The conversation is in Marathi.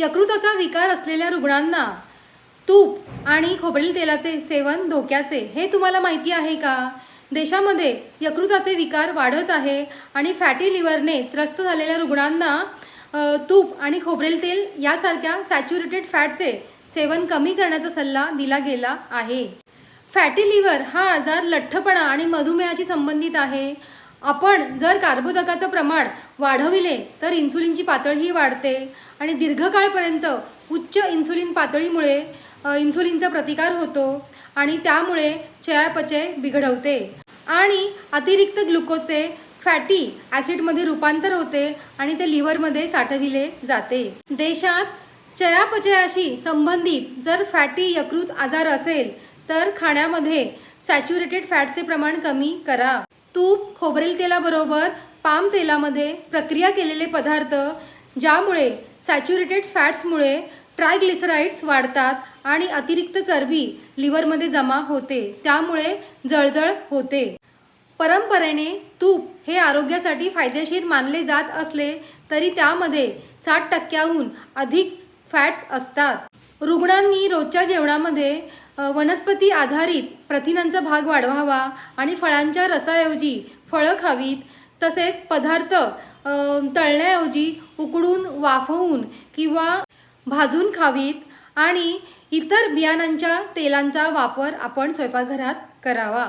यकृताचा विकार असलेल्या रुग्णांना तूप आणि खोबरेल तेलाचे सेवन धोक्याचे हे तुम्हाला माहिती आहे का? देशामध्ये यकृताचे विकार वाढत आहे आणि फॅटी लिव्हरने त्रस्त झालेल्या रुग्णांना तूप आणि खोबरेल तेल यासारख्या सॅच्युरेटेड फॅटचे सेवन कमी करण्याचा सल्ला दिला गेला आहे. फॅटी लिव्हर हा आजार लठ्ठपणा आणि मधुमेहाशी संबंधित आहे. आपण जर कार्बोदकाचं प्रमाण वाढविले तर इन्सुलिनची पातळीही वाढते आणि दीर्घकाळपर्यंत उच्च इन्सुलिन पातळीमुळे इन्सुलिनचा प्रतिकार होतो आणि त्यामुळे चयापचय बिघडवते. आणि अतिरिक्त ग्लुकोजचे फॅटी ॲसिडमध्ये रूपांतर होते आणि ते लिव्हरमध्ये साठविले जाते. देशात चयापचयाशी संबंधित जर फॅटी यकृत आजार असेल तर खाण्यामध्ये सॅच्युरेटेड फॅटचे प्रमाण कमी करा. तूप खोबरेल तेलाबरोबर पाम तेलामध्ये प्रक्रिया केलेले पदार्थ ज्यामुळे सॅच्युरेटेड फॅट्समुळे ट्रायग्लिसराईड्स वाढतात आणि अतिरिक्त चरबी लिव्हरमध्ये जमा होते त्यामुळे जळजळ होते. परंपरेने तूप हे आरोग्यासाठी फायदेशीर मानले जात असले तरी त्यामध्ये साठ टक्क्याहून अधिक फॅट्स असतात. रुग्णांनी रोजच्या जेवणामध्ये वनस्पती आधारित प्रथिनांचा भाग वाढवावा आणि फळांच्या रसाऐवजी फळं खावीत तसेच पदार्थ तळण्याऐवजी उकडून वाफवून किंवा भाजून खावीत आणि इतर बियाणांच्या तेलांचा वापर आपण स्वयंपाकघरात करावा.